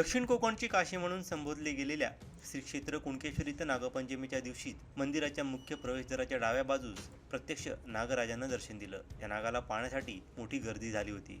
दक्षिण कोकणची काशी म्हणून संबोधले गेलेल्या श्री क्षेत्र कुणकेश्वर इथं नागपंचमीच्या दिवशी मंदिराच्या मुख्य प्रवेशद्वाराच्या डाव्या बाजूस प्रत्यक्ष नागराजानं दर्शन दिलं. या नागाला पाहण्यासाठी मोठी गर्दी झाली होती.